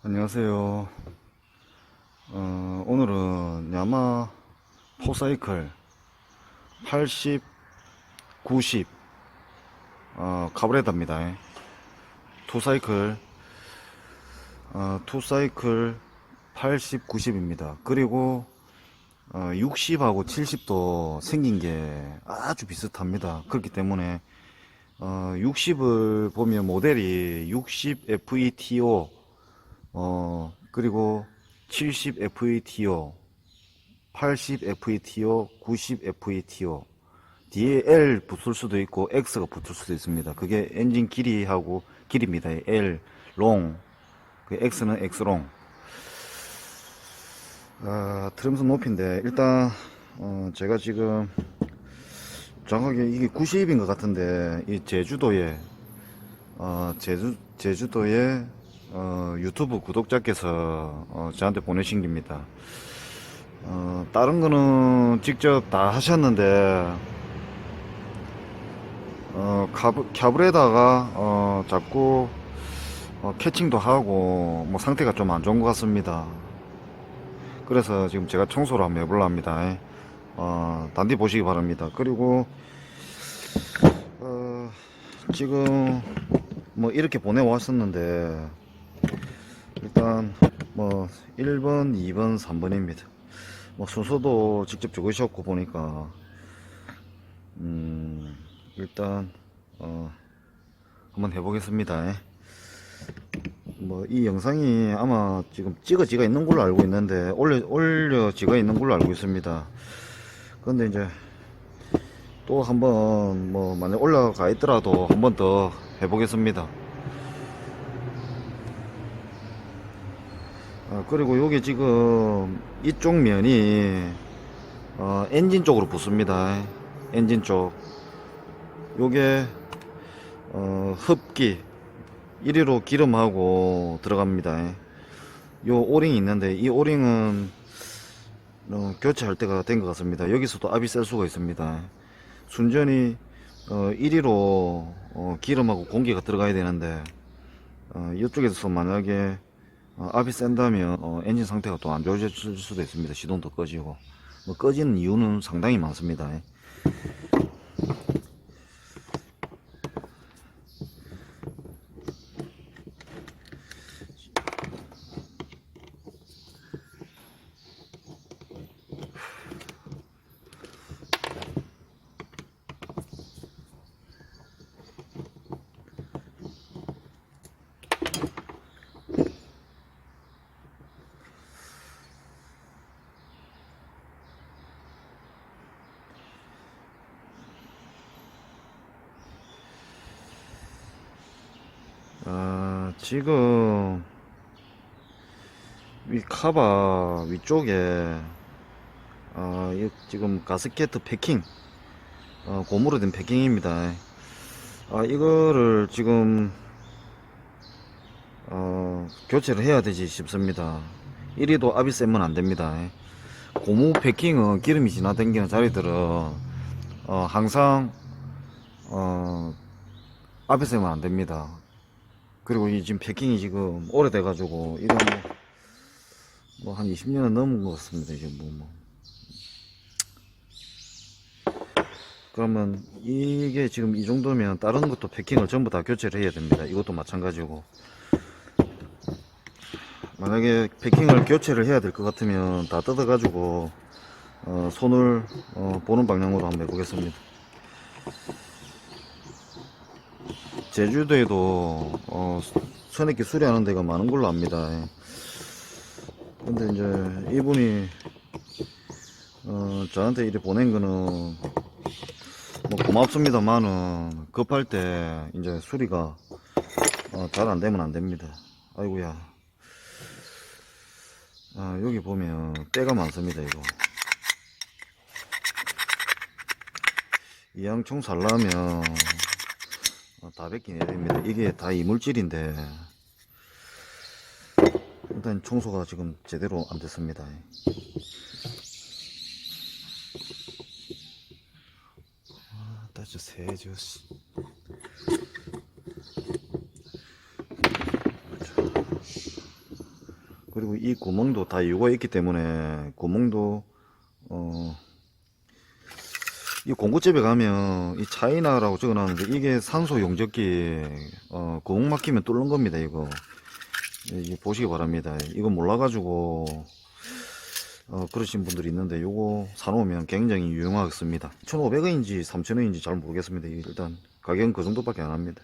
안녕하세요. 어, 오늘은 야마 포사이클 80, 90 어, 카브레다입니다. 투사이클 어, 투사이클 80, 90입니다. 그리고 어, 60하고 70도 생긴 게 아주 비슷합니다. 그렇기 때문에 어, 60을 보면 모델이 60 FETO 어, 그리고 70 FETO, 80 FETO, 90 FETO, 뒤에 L 붙을 수도 있고 X가 붙을 수도 있습니다. 그게 엔진 길이하고 길입니다. L, 롱, 그 X는 X롱. 아, 트림선 높이인데, 일단, 어, 제가 지금, 정확하게 이게 90인 것 같은데, 이 제주도에, 어, 제주, 제주도에, 어, 유튜브 구독자께서, 어, 저한테 보내신 겁니다. 어, 다른 거는 직접 다 하셨는데, 어, 캬브레다가, 어, 자꾸, 어, 캐칭도 하고, 뭐 상태가 좀 안 좋은 것 같습니다. 그래서 지금 제가 청소를 한번 해보려 합니다. 어, 단디 보시기 바랍니다. 그리고, 어, 지금, 뭐 이렇게 보내왔었는데, 일단, 뭐, 1번, 2번, 3번입니다. 뭐 순서도 직접 적으셨고 보니까, 음, 일단, 어, 한번 해보겠습니다. 뭐, 이 영상이 아마 지금 찍어지가 있는 걸로 알고 있는데, 올려, 올려지가 있는 걸로 알고 있습니다. 근데 이제, 또 한번, 뭐, 만약 올라가 있더라도 한 번 더 해보겠습니다. 아, 그리고 여기 지금 이쪽 면이, 어, 엔진 쪽으로 붙습니다. 엔진 쪽. 요게, 어, 흡기. 이리로 기름하고 들어갑니다. 요 오링이 있는데 이 오링은 어, 교체할 때가 된 것 같습니다. 여기서도 압이 셀 수가 있습니다. 순전히 어, 이리로 어, 기름하고 공기가 들어가야 되는데 어, 이쪽에서 만약에 어, 압이 센다면 어, 엔진 상태가 또 안 좋아질 수도 있습니다. 시동도 꺼지고 뭐 꺼지는 이유는 상당히 많습니다. 아, 지금 이 카바 위쪽에 아, 이 지금 가스켓 패킹 어, 고무로 된 패킹입니다. 아, 이거를 지금 어, 교체를 해야 되지 싶습니다. 이리도 압이 세면 안 됩니다. 고무 패킹은 기름이 지나다니는 자리들은 어, 항상 어, 압이 세면 안 됩니다. 그리고 이 지금 패킹이 지금 오래돼 가지고 이건 뭐한 20년은 넘은 것 같습니다 이게 뭐, 뭐. 그러면 이게 지금 이 정도면 다른 것도 패킹을 전부 다 교체를 해야 됩니다. 이것도 마찬가지고. 만약에 패킹을 교체를 해야 될 것 같으면 다 뜯어 가지고 어, 손을 어, 보는 방향으로 한번 해보겠습니다 제주도에도 어, 선액기 수리하는 데가 많은 걸로 압니다. 예. 근데 이제 이분이 어, 저한테 이렇게 보낸 거는 뭐 고맙습니다만은 급할 때 이제 수리가 어, 잘 안 되면 안 됩니다. 아이고야. 아, 여기 보면 때가 많습니다 이거. 이양총 살라면 어, 다 벗기내야 됩니다. 이게 다 이물질인데 일단 청소가 지금 제대로 안 됐습니다. 아, 세죠. 씨. 그리고 이 구멍도 다 이유가 있기 때문에 구멍도 어, 이 공구집에 가면 이 차이나라고 적어놨는데 이게 산소 용접기 어, 구멍 막히면 뚫는 겁니다 이거. 이 보시기 바랍니다. 이거 몰라가지고 어, 그러신 분들이 있는데 요거 사놓으면 굉장히 유용하겠습니다. 1,500원인지 3,000원인지 잘 모르겠습니다 일단. 가격은 그 정도밖에 안 합니다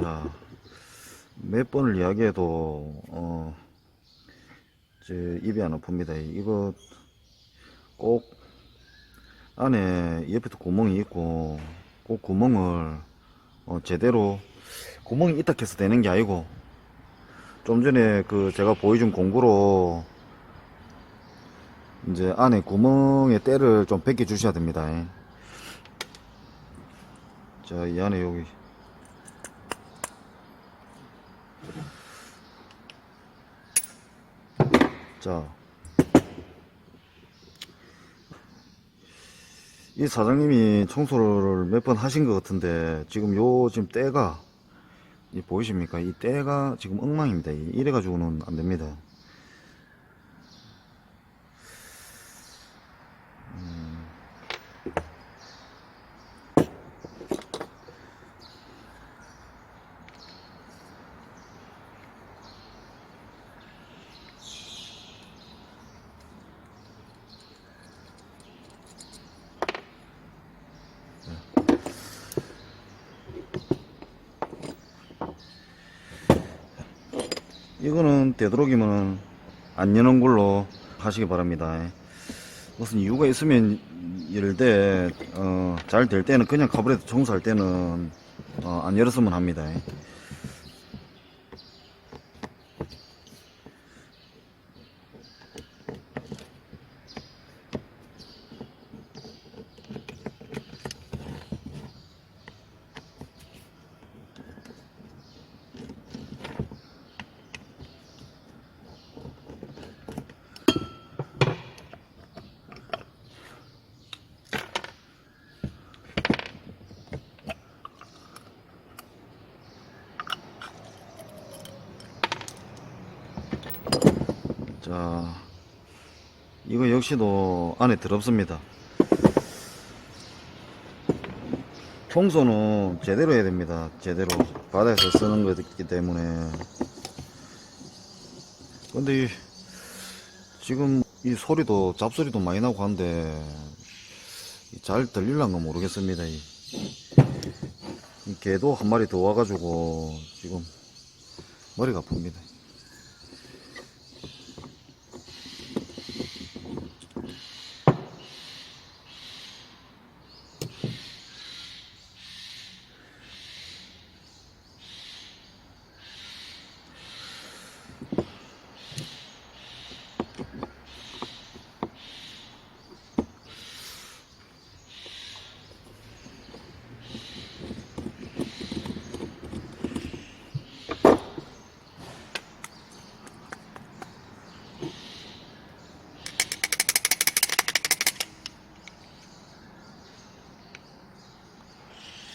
자, 몇 번을 이야기해도, 어, 제 입이 안 아픕니다. 이거 꼭 안에 옆에도 구멍이 있고, 꼭 구멍을 어, 제대로 구멍이 있다 해서 되는 게 아니고, 좀 전에 그 제가 보여준 공구로 이제 안에 구멍에 때를 좀 벗겨 주셔야 됩니다. 자, 이 안에 여기 자, 이 사장님이 청소를 몇 번 하신 것 같은데 지금 요 지금 때가 이 보이십니까? 이 때가 지금 엉망입니다. 이- 이래가지고는 안 됩니다. 이거는 되도록이면 안 여는 걸로 하시기 바랍니다. 무슨 이유가 있으면 이럴 때 어, 잘 될 때는 그냥 카브레도 청소할 때는 어, 안 열었으면 합니다. 자, 이거 역시도 안에 더럽습니다. 청소는 제대로 해야 됩니다. 제대로. 바다에서 쓰는 거기 때문에. 근데 이, 지금 이 소리도, 잡소리도 많이 나고 한데, 이잘 들릴란가 모르겠습니다. 이, 이 개도 한 마리 더 와가지고, 지금 머리가 아픕니다.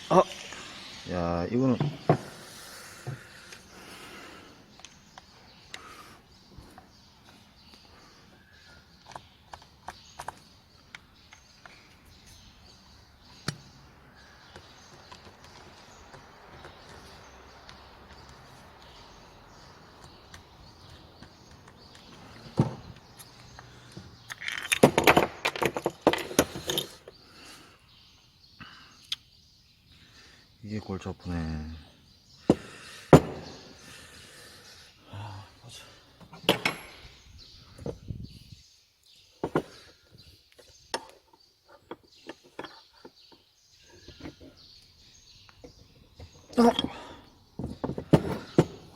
아, 야, 이거는 골치 아프네. 아!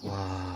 와.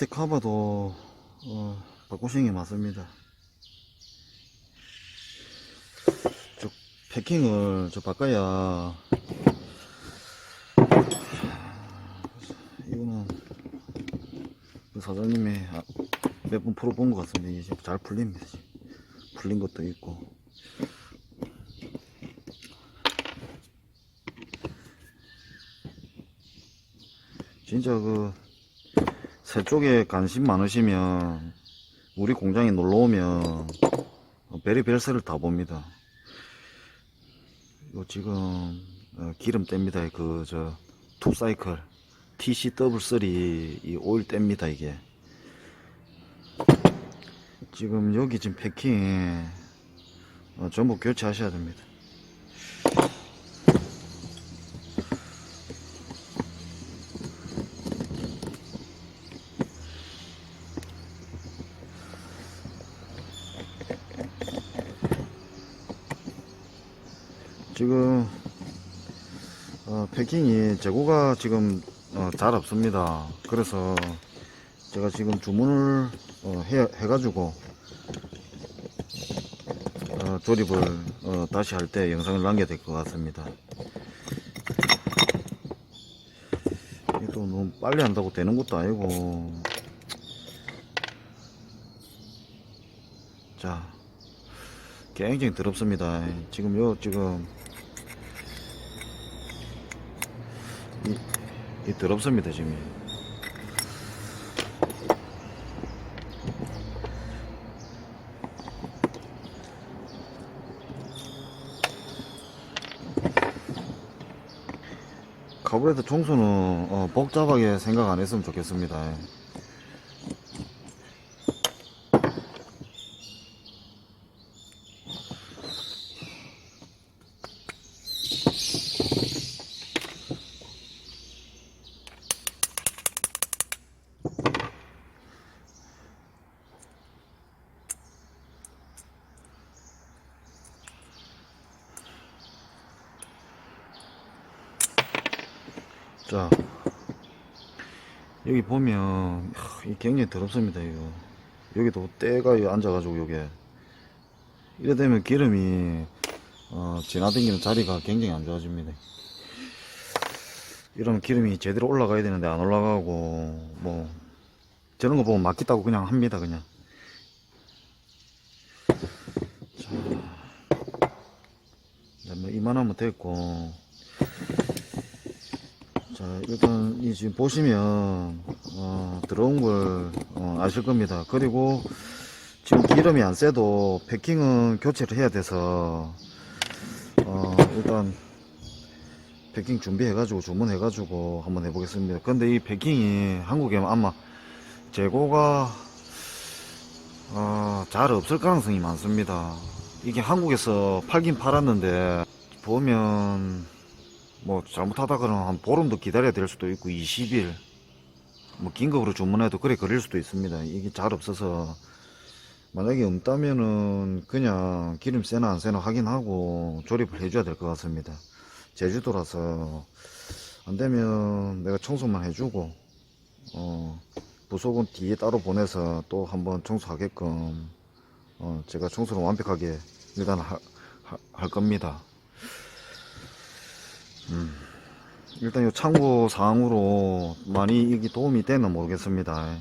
밑에 카바도 어, 바꾸시는 게 맞습니다. 저 패킹을 저 바꿔야 이거는 그 사장님이 아, 몇번 풀어본 것 같습니다. 이게 잘 풀립니다. 풀린 것도 있고. 진짜 그, 새 쪽에 관심 많으시면, 우리 공장에 놀러 오면, 베리벨스를 다 봅니다. 요 지금, 어, 기름 뗍니다. 그, 저, 톱사이클. TCW3 이 오일 뗍니다, 이게. 지금 여기 지금 패킹, 어, 전부 교체하셔야 됩니다. 지금 어, 패킹이 재고가 지금 어, 잘 없습니다. 그래서 제가 지금 주문을 어, 해, 해가지고 어, 조립을 어, 다시 할 때 영상을 남겨야 될 것 같습니다. 또 너무 빨리 한다고 되는 것도 아니고 자 굉장히 더럽습니다. 지금 요 지금 이, 이 더럽습니다 지금. 카브레터 청소는 어, 복잡하게 생각 안 했으면 좋겠습니다. 자 여기 보면 굉장히 더럽습니다 이거. 여기도 때가 이 앉아가지고 요게. 이래 되면 기름이 어, 지나다니는 자리가 굉장히 안 좋아집니다. 이러면 기름이 제대로 올라가야 되는데 안 올라가고 뭐 저런 거 보면 막겠다고 그냥 합니다 그냥. 자, 뭐 이만하면 됐고 자, 일단 이 지금 보시면 어, 들어온 걸 어, 아실 겁니다. 그리고 지금 기름이 안 새도 패킹은 교체를 해야 돼서 어, 일단 패킹 준비해 가지고 주문해 가지고 한번 해보겠습니다. 근데 이 패킹이 한국에 아마 재고가 어, 잘 없을 가능성이 많습니다. 이게 한국에서 팔긴 팔았는데 보면 뭐 잘못하다 그러면 한 보름도 기다려야 될 수도 있고 20일. 뭐 긴급으로 주문해도 그래 걸릴 수도 있습니다. 이게 잘 없어서. 만약에 없다면은 그냥 기름 세나 안 세나 확인하고 조립을 해줘야 될 것 같습니다. 제주도라서 안 되면 내가 청소만 해주고 어 부속은 뒤에 따로 보내서 또 한번 청소하게끔 어 제가 청소를 완벽하게 일단 할 겁니다 일단 이 참고 사항으로 많이 이게 도움이 되나 모르겠습니다.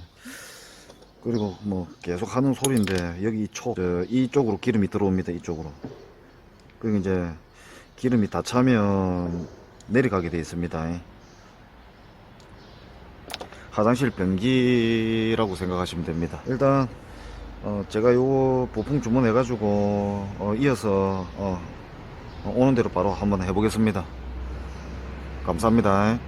그리고 뭐 계속 하는 소리인데 여기 초 저, 이쪽으로 기름이 들어옵니다. 이쪽으로. 그리고 이제 기름이 다 차면 내려가게 되어 있습니다. 화장실 변기라고 생각하시면 됩니다. 일단 어, 제가 요 부품 주문해 가지고 어, 이어서 어, 어, 오는 대로 바로 한번 해보겠습니다. 감사합니다.